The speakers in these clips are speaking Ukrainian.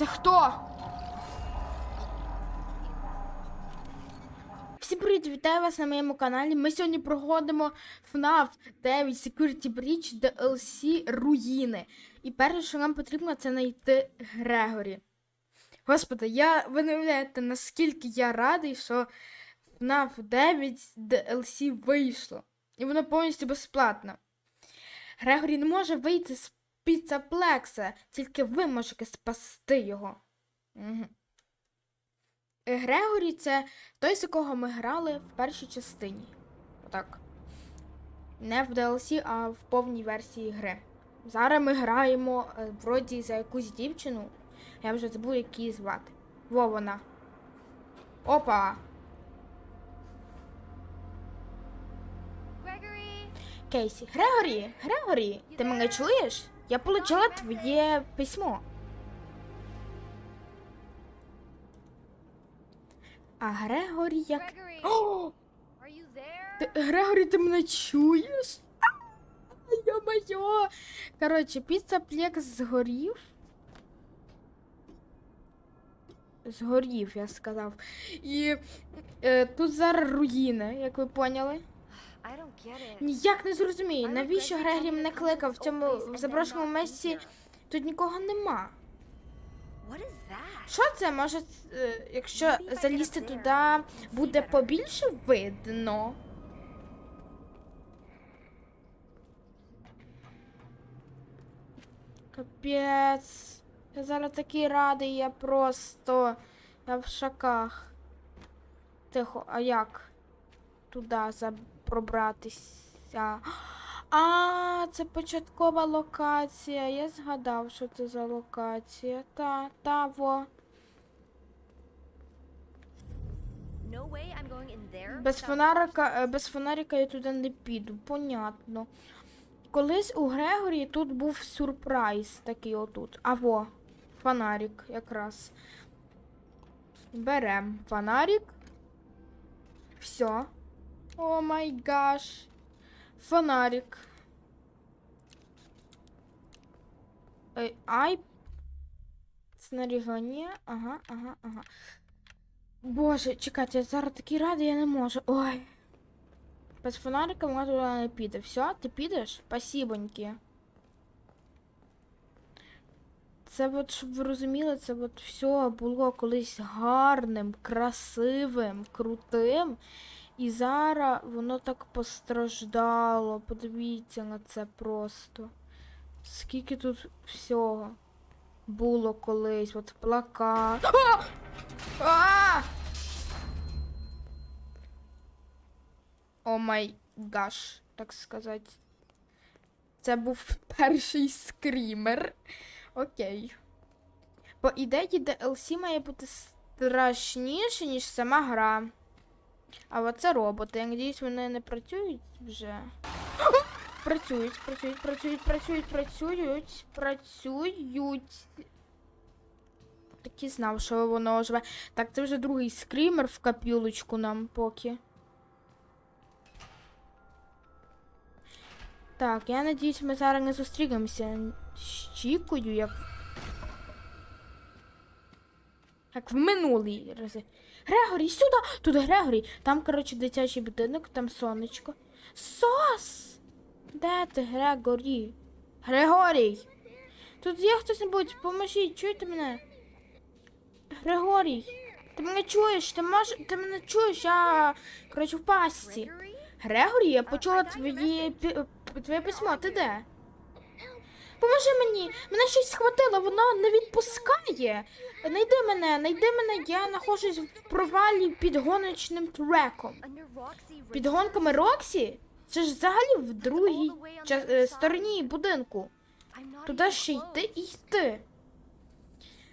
Це хто? Всім привіт, вітаю вас на моєму каналі. Ми сьогодні проходимо FNAF 9 Security Breach DLC Руїни. І перше, що нам потрібно, це знайти Грегорі. Господи, я ви не уявляєте, наскільки я радий, що FNAF 9 DLC вийшло. І воно повністю безплатно. Грегорі не може вийти з піцаплекса, тільки ви можете спасти його. Угу. Грегорі це той, з якого ми грали в першій частині. Отак. Не в DLC, а в повній версії гри. Зараз ми граємо е, вроді за якусь дівчину. Я вже забув, як її звати. Во вона. Опа! Gregory, Кейсі. Грегорі! Грегорі! Ти мене чуєш? Я отримала твоє письмо. А Грегорі як. О! Ти, Грегорі, ти мене чуєш? Йо-моє! Коротше, піцаплекс згорів. Згорів, я сказав. І е, тут зараз руїни, як ви поняли. Ніяк не зрозумію, навіщо me мене кликав в цьому в заброшеному місці. Тут нікого нема. Що це? Може, е, якщо залізти туди, буде побільше видно. Капець. Я зараз такий радий, я просто. Я в шоках. Тихо, а як? Туди за... пробратися. А, це початкова локація. Я згадав, що це за локація. Та, та, во. Без фонарика, е, без фонарика я туди не піду, понятно. Колись у Грегорі тут був сюрприз такий отут. Аво, фонарик якраз. Берем фонарик. Все. О май гаш. Фонарик. Ей, Ай. Снаряження. Ага, ага, ага. Боже, чекайте, я зараз такий радий, я не можу. Ой. Без фонарика вона туди не піде. Все, ти підеш? Спасибоньки. Це от, щоб ви розуміли, це от все було колись гарним, красивим, крутим. І зараз воно так постраждало. Подивіться на це просто. Скільки тут всього було колись. От плакат. А! А! О май гаш, так сказати. Це був перший скрімер. Окей. По ідеї DLC має бути страшніше, ніж сама гра. А оце роботи. Я надіюсь, вони не працюють вже. Працюють, працюють, працюють, працюють, працюють, працюють. Так і знав, що воно живе. Так, це вже другий скрімер в капюлочку нам поки. Так, я надіюсь, ми зараз не зустрінемося з Чікою, як. Як в минулій рази. Грегорі, сюди! Тут Грегорі. Там, коротше, дитячий будинок, там сонечко. Сос! Де ти, Грегорі? Григорій! Тут є хтось-небудь, поможіть, чуєте мене? Григорій, ти мене чуєш? Ти мож... ти мене чуєш? Я коротше в пастці. Грегорі, я почула твої твоє письмо. Ти де? Поможи мені! Мене щось схватило, воно не відпускає. Найди мене, найди мене, я знаходжусь в провалі під гоночним треком. Під гонками Роксі? Це ж взагалі в другій е, стороні будинку. Туди ще йти і йти.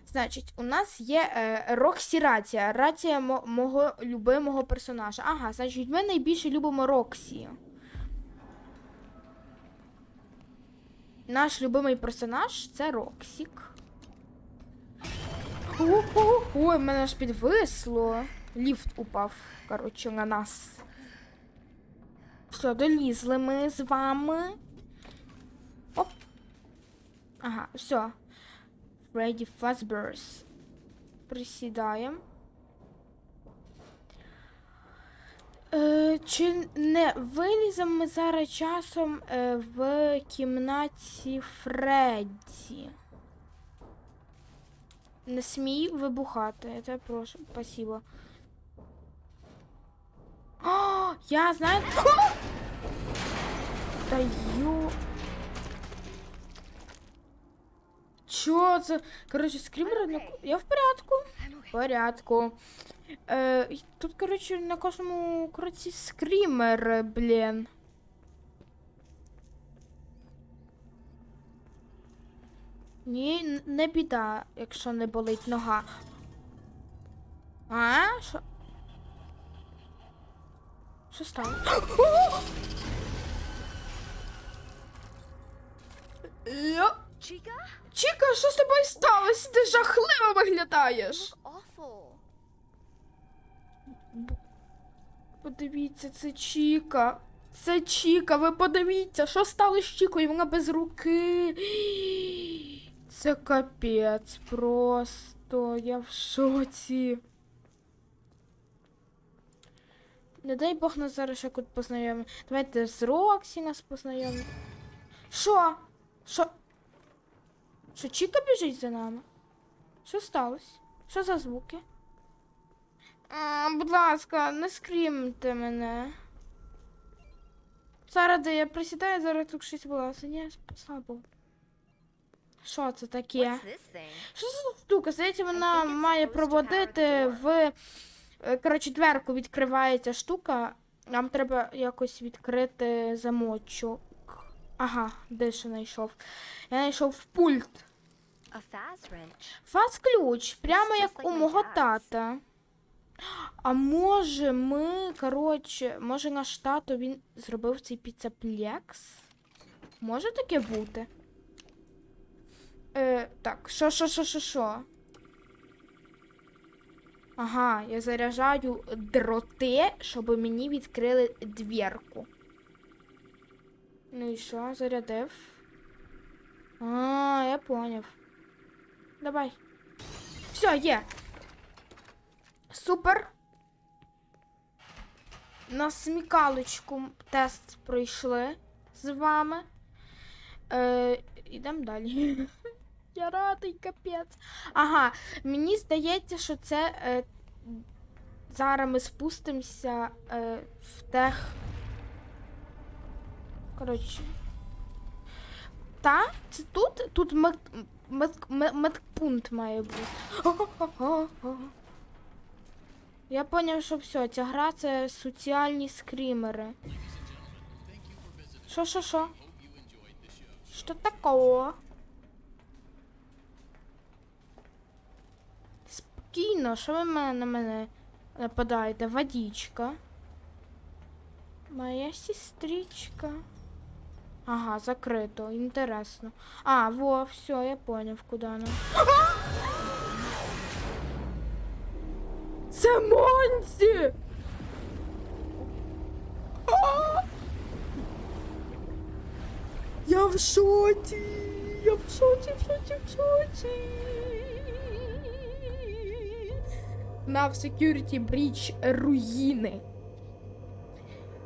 Значить, у нас є е, Роксі рація. Рація мого любимого персонажа. Ага, значить, ми найбільше любимо Роксі. Наш любимий персонаж це Роксік. Ой, мене аж підвисло. Ліфт упав, коротше, на нас. Все, долізли ми з вами. Оп. Ага, все. Freddy Fazbear's. Присідаємо. Е, чи не виліземо ми зараз часом е, в кімнаті Фредді? Не смій вибухати, тебе прошу, спасибо. О, я знаю. О! Чо це? Коротше, скрімер на... Я в порядку. В порядку. Е, тут, коротше, на кожному кроці скрімер, блін. Ні, не біда, якщо не болить нога. А? Що? Що стало? Йо. Chica? Чіка, що з тобою сталося? Ти жахливо виглядаєш. Подивіться, це Чіка. Це Чіка, ви подивіться, що стало з Чікою? Вона без руки. Це капець просто. Я в шоці. Не дай Бог нас зараз ще тут познайомить. Давайте з Роксі нас познайомить. Що? Що? Що Чіка біжить за нами? Що сталося? Що за звуки? А, будь ласка, не скрімте мене. Зараз де я присідаю, зараз тут щось. Це ні, слава Богу. Що це таке? Що за штука? Здається, вона має проводити в. е, Коротше, дверку відкривається штука. Нам треба якось відкрити замочок. Ага, де ще знайшов? Я знайшов пульт. Wrench. Фаз-ключ, прямо як у мого тата. А може ми, коротше, може наш тато він зробив цей піцеплекс? Може таке бути? Е, так, що, що, що, що, що? Ага, я заряджаю дроти, щоб мені відкрили двірку. Ну і що, зарядив? А, я поняв. Давай. Все, є. Супер. На смікалочку тест пройшли з вами. Е, ідемо далі. Я радий, капець. Ага, мені здається, що це е, зараз ми спустимося е, в тех. Коротше. Та? Це тут? Тут мед, медпункт має бути. Я поняв, що все, ця гра це соціальні скрімери. Що, що, що? Що такого? Спокійно, що ви мене на мене нападаєте? Водичка. Моя сестричка. Ага, закрито, інтересно. А, во, все, я поняв, куди нам. Це Монсі! Я в шоці! Я в шоці, в шоці, в шоці! На в security breach руїни.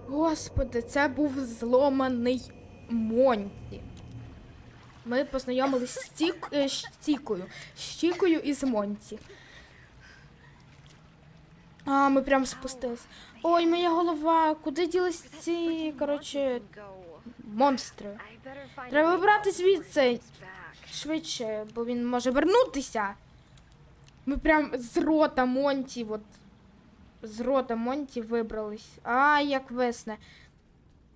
Господи, це був зломаний Монті. Ми познайомились з Тік... е, Тікою. З і з Монті. А, ми прям спустились. Ой, моя голова, куди ділись ці, коротше, монстри? Треба вибрати звідси. Швидше, бо він може вернутися. Ми прям з рота Монті, от. З рота Монті вибрались. А, як весне.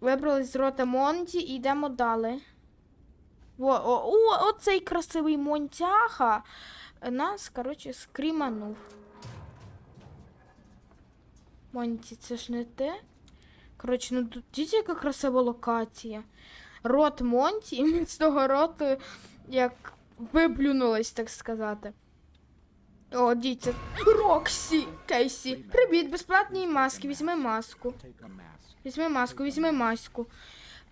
Вибрались з рота Монті і йдемо далі. О, о, о, оцей красивий Монтяха нас, коротше, скріманув. Монті, це ж не те? Коротше, ну тут дивіться, яка красива локація. Рот Монті, і ми з того роту як виплюнулась, так сказати. О, дивіться. Роксі, Кейсі. Привіт, безплатні маски. Візьми маску. Візьми маску, візьми маску.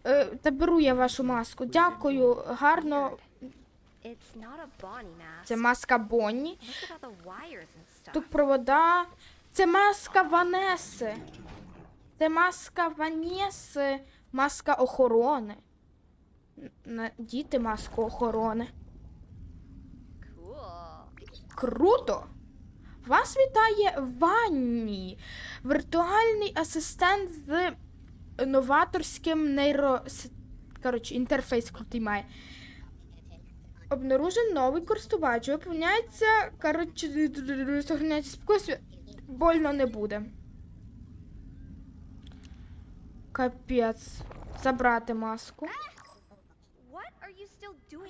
Е, та беру я вашу маску. Дякую, гарно. Це маска Бонні. Тут провода. Це маска Ванеси. Це маска Ванеси. Маска охорони. Надіти маску охорони. Круто! Вас вітає Ванні, віртуальний асистент з новаторським нейро... Коротше, інтерфейс крутий має. Обнаружен новий користувач. Виповняється, коротше, сохраняється спокійствие. Больно не буде. Капець. Забрати маску.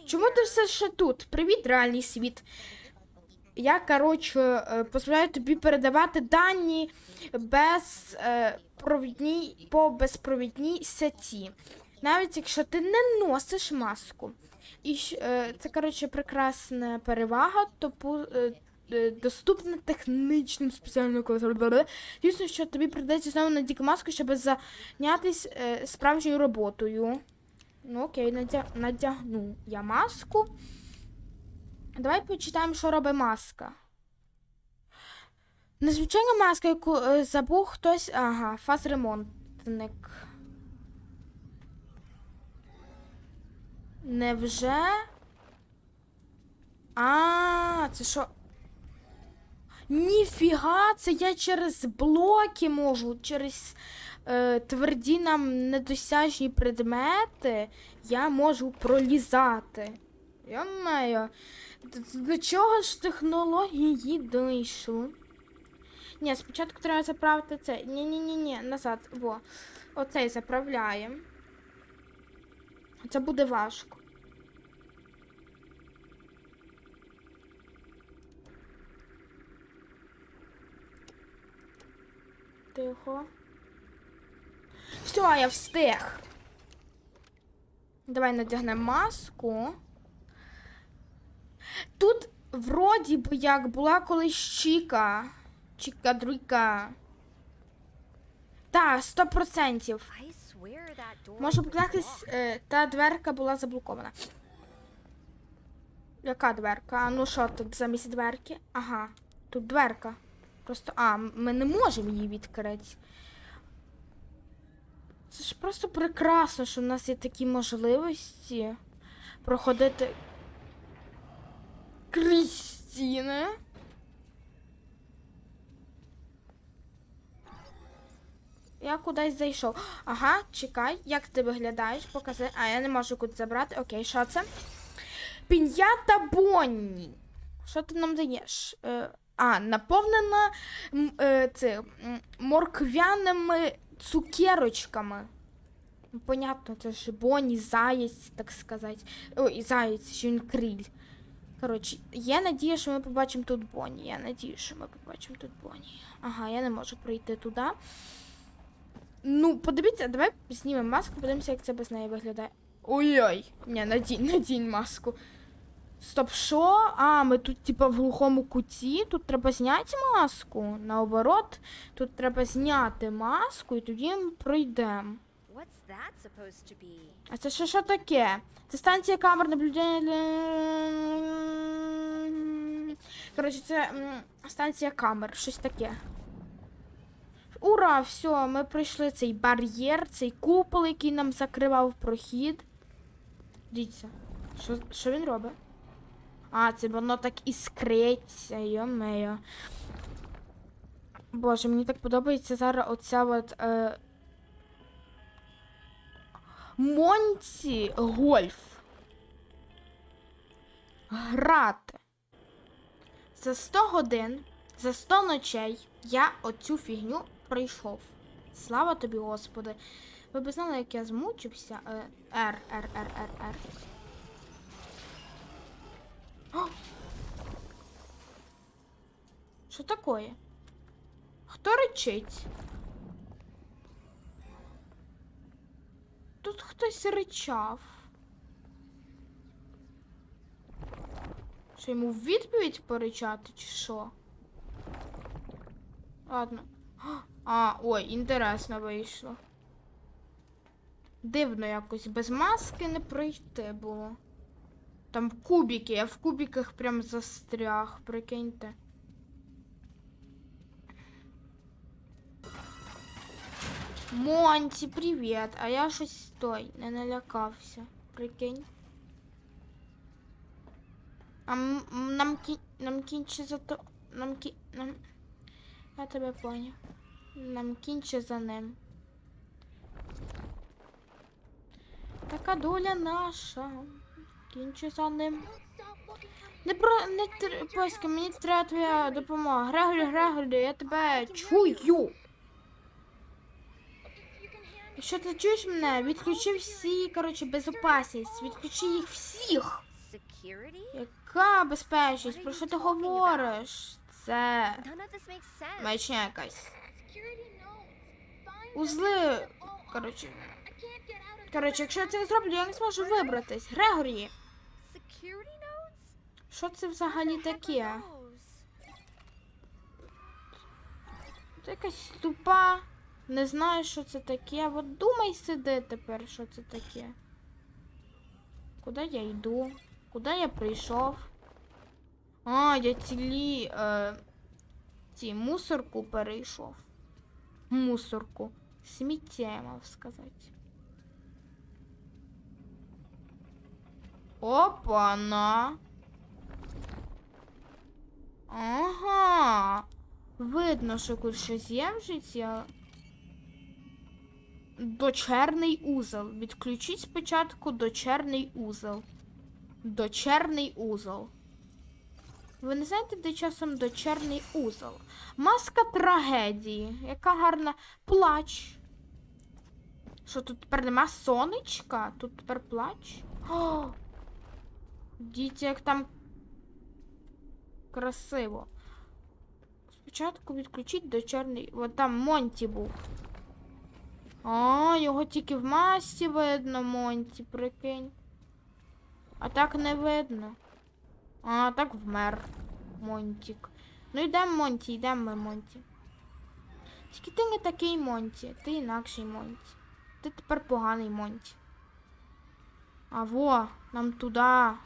Чому ти все ще тут? Привіт, реальний світ. Я, коротше, е, дозволяю тобі передавати дані без, е, провідній, по безпровідній сеті. Навіть якщо ти не носиш маску. І е, це, коротше, прекрасна перевага, тобто доступна технічним спеціальним колесом. Звісно, що тобі придеться знову надіти маску, щоб зайнятися справжньою роботою. Ну окей, надягну я маску. Давай почитаємо, що робить маска. Незвичайна маска, яку е, забув хтось. Ага, фаз-ремонтник. Невже? А, це що? Ніфіга, це я через блоки можу, через е, тверді нам недосяжні предмети я можу пролізати. Я маю. До, чого ж технології дійшли? Ні, спочатку треба заправити це. Ні-ні-ні, назад. Во. Оцей заправляємо. Це буде важко. Тихо. Все, я встиг. Давай надягнемо маску. Тут вроді би як була колись Чіка. Чіка Дріка. Так, 100%. I swear that door. Може поклятись, е, та дверка була заблокована. Яка дверка? А ну що тут замість дверки? Ага, тут дверка. Просто. А, ми не можемо її відкрити. Це ж просто прекрасно, що в нас є такі можливості проходити. Крістіни. Я кудись зайшов. Ага, чекай, як ти виглядаєш? Покази. А, я не можу куди забрати. Окей, що це? Пін'ята Бонні. Що ти нам даєш? Е, а, наповнена е, це, морквяними цукерочками. Понятно, це ж Бонні, заєць, так сказати. Ой, заєць, що він криль. Коротше, я надію, що ми побачимо тут Бонні. Я надію, що ми побачимо тут Бонні. Ага, я не можу пройти туди. Ну, подивіться, давай знімемо маску, подивимося, як це без неї виглядає. Ой-ой. Ні, надінь, надінь маску. Стоп, що? А, ми тут, типа, в глухому куті. Тут треба зняти маску. Наоборот, тут треба зняти маску і тоді ми пройдемо. А це що, що таке? Це станція камер наблюдення. для- Коротше, це станція камер, щось таке. Ура! Все, ми пройшли цей бар'єр, цей купол, який нам закривав прохід. Дивіться, що, що він робить? А, це воно так іскриться, йо-моє. Боже, мені так подобається зараз оця от. Е... Монці гольф. Грати. За 100 годин, за 100 ночей я оцю фігню пройшов. Слава тобі, Господи. Ви б знали, як я змучився. Е, Р, Р, Р, Р, Р. Що таке? Хто речить? Тут хтось ричав. Що йому в відповідь поричати, чи що? Ладно. А, ой, інтересно вийшло. Дивно якось без маски не пройти було. Там кубики, я в кубиках прям застряг, прикиньте. Монті, привіт. А я щось той, не налякався. Прикинь. А нам кі... нам кінче за то. Нам кі... нам. Я тебе поняв. Нам кінче за ним. Така доля наша. Кінче за ним. Не про не тр- мені треба твоя допомога. Грегорі, Грегорі, я тебе чую. Якщо ти чуєш мене, відключи всі, коротше, безопасність. Відключи їх всіх. Яка безпечність? Про що ти говориш? Це маячня якась. Узли. Коротше. Коротше, якщо я це не зроблю, я не зможу вибратись. Грегорі, що це взагалі таке? Це якась тупа. Не знаю, що це таке. От думай сиди тепер, що це таке. Куди я йду? Куди я прийшов? А, я цілі. Е, ці мусорку перейшов. Мусорку. Сміття, я мав сказати. Опа-на. Ага. Видно, що тут щось є в житті. Дочерний узел. Відключіть спочатку дочерний узел. Дочерний узел. Ви не знаєте, де часом дочерний узел? Маска трагедії. Яка гарна плач. Що тут тепер нема сонечка? Тут тепер плач? О! Діти, як там красиво. Спочатку відключіть дочерний. От там Монті був. А, його тільки в масці видно, Монті, прикинь. А так не видно. А, так вмер. Монтік. Ну йдемо, Монті, йдемо ми, Монті. Тільки ти не такий Монті, ти інакший Монті. Ти тепер поганий Монті. А во, нам туди.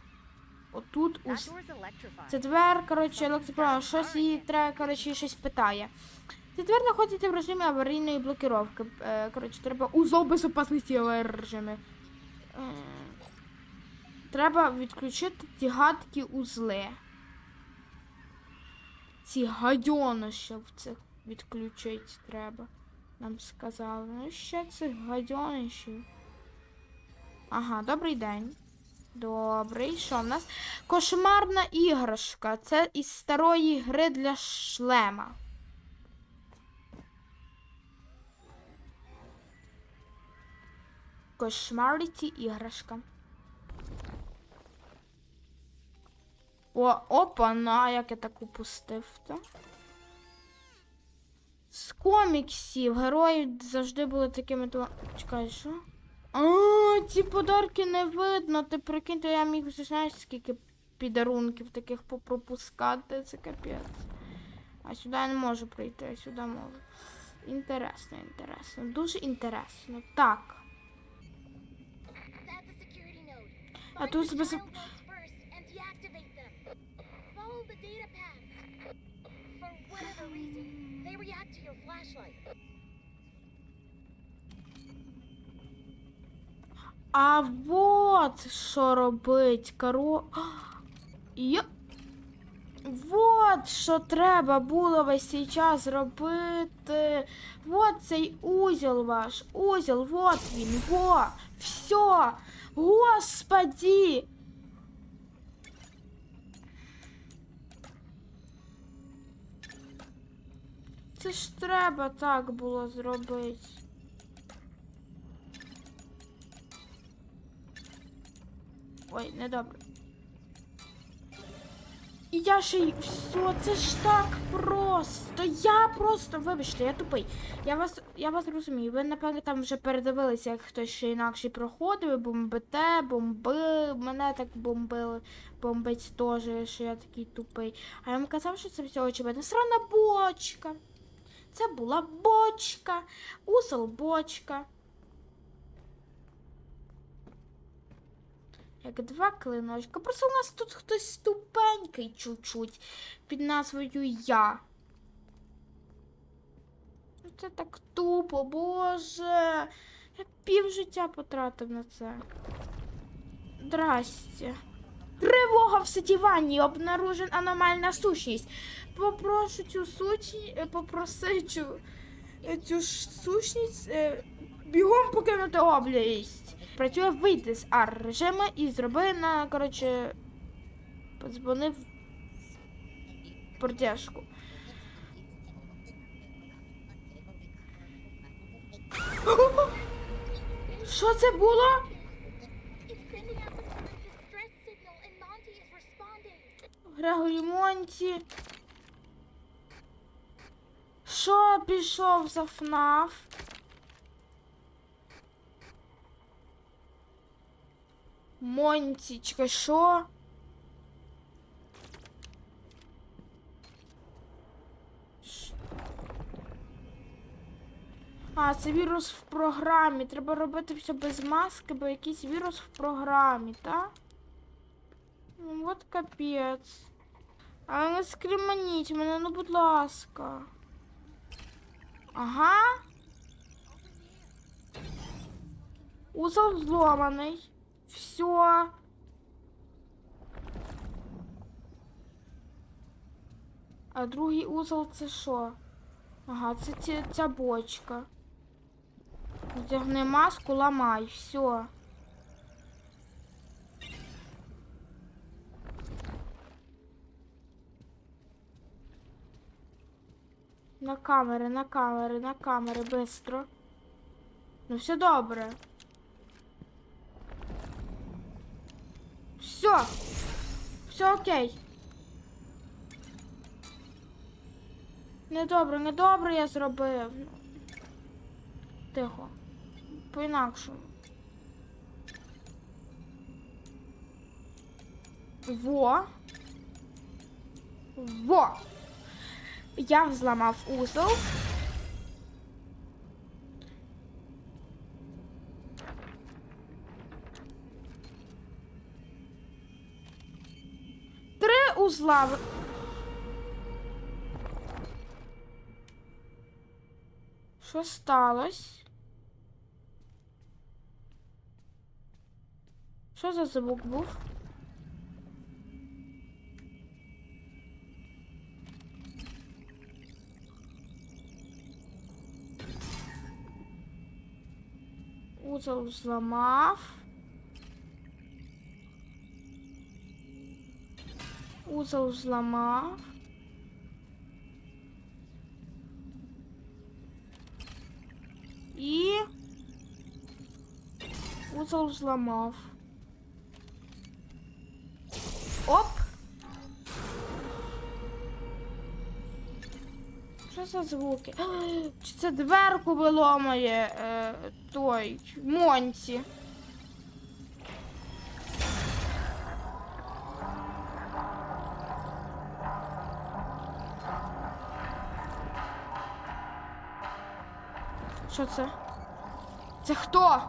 Отут ус. Це двер, коротше, електропровод. Щось їй треба, коротше, щось питає. Ця двер знаходиться в режимі аварійної блокировки. Е, Коротше, треба узол безопасності в режимі. Е, Треба відключити ті гадкі узли. Ці гадьонища в цих відключити треба. Нам сказали. Ну ще цих гадьонищів. Ага, добрий день. Добрий, що в нас? Кошмарна іграшка. Це із старої гри для шлема. Кошмаріті іграшка. О, опа, на, як я так упустив, то. З коміксів герої завжди були такими то. Чекай, що? А, ці подарки не видно. Ти прикиньте, я міг вже знаєш, скільки підарунків таких попропускати, це капець. А сюди я не можу прийти, а сюди можу. Інтересно, інтересно. Дуже інтересно. Так. To your flashlight. А вот що робить коро. Йо... Вот що треба було весь цей час робити. Вот цей узел ваш. Узел, вот він. Во. Все. Господи. Це ж треба так було зробити. Ой, недобре. І я ще й все, це ж так просто. Я просто, вибачте, я тупий. Я вас, я вас розумію. Ви, напевно, там вже передивилися, як хтось ще інакше проходив, бомбите, бомби, мене так бомбили, бомбить теж, що я такий тупий. А я вам казав, що це все очевидно. Срана бочка. Це була бочка, усел бочка. Як два клиночка. Просто у нас тут хтось ступенький чуть-чуть під назвою Я. Ну, Це так тупо, боже. Я пів життя потратив на це. Здрасте. Тривога в сетіванні, обнаружен аномальна сущність. Попрошу цю сущність, попроси цю, е, цю сущність е, бігом покинути область. Працює вийти з ар режиму і зроби на, коротше, подзвонив продяжку. Що це було? Грегорі Монті. Що пішов за ФНАФ? Монтічка, що? А, це вірус в програмі. Треба робити все без маски, бо якийсь вірус в програмі, так? Ну, от капець. Але не скриманіть мене, ну будь ласка. Ага. Узел зломаний. Все. А другий узел це що? Ага, це ці- ця бочка. Вдягни маску, ламай, все. На камери, на камери, на камери, бистро. Ну все добре. Все. Все окей. Недобре, недобре я зробив. Тихо. По-інакшому. Во. Во. Я взламав узол. В- Що сталося? Що за звук був? Узел зламав. Узел зламав. І узел зламав. Оп. Що за звуки? Чи це дверку виломає е, той Монті? Що це? Це хто?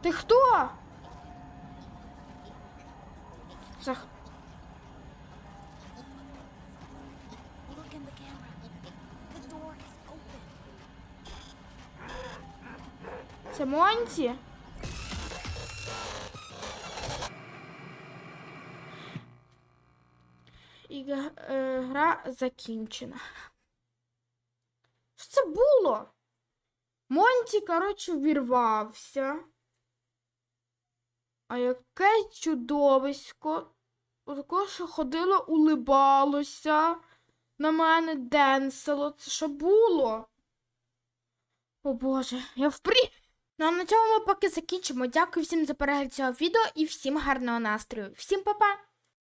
Ти хто? Це х- Look закінчена. Що це було? Монті, коротше, вірвався. А яке чудовисько. Отако, що ходило, улибалося. На мене денсило. Це що було? О Боже, я впрі. Ну а на цьому ми поки закінчимо. Дякую всім за перегляд цього відео і всім гарного настрою. Всім па-па!